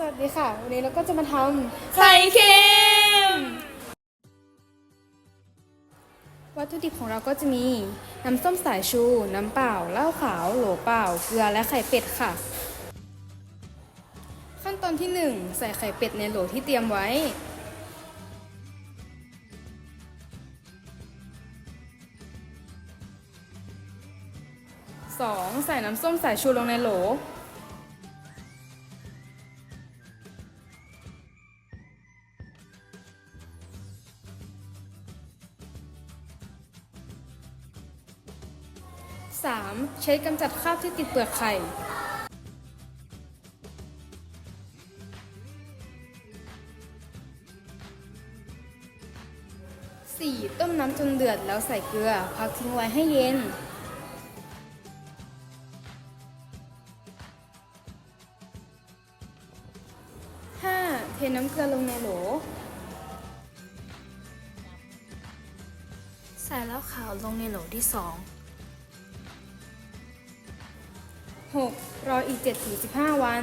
สวัสดีค่ะ วันนี้เราก็จะมาทำไข่เค็ม วัตถุดิบของเราก็จะมี น้ำส้มสายชู น้ำเปล่าเหล้าขาว โหลเปล่า เกลือและไข่เป็ดค่ะ ขั้นตอนที่ 1 ใส่ไข่เป็ดในโหลที่เตรียมไว้ 2. ใส่น้ำส้มสายชูลงในโหล 3. ใช้กำจัดคราบที่ติดเปลือกไข่ 4. ต้มน้ำจนเดือดแล้วใส่เกลือ พักทิ้งไว้ให้เย็นห้าเทน้ำเกลือลงในโหล ใส่แล้วขาวลงในโหลที่สอง 6. รออีก 7-15 วัน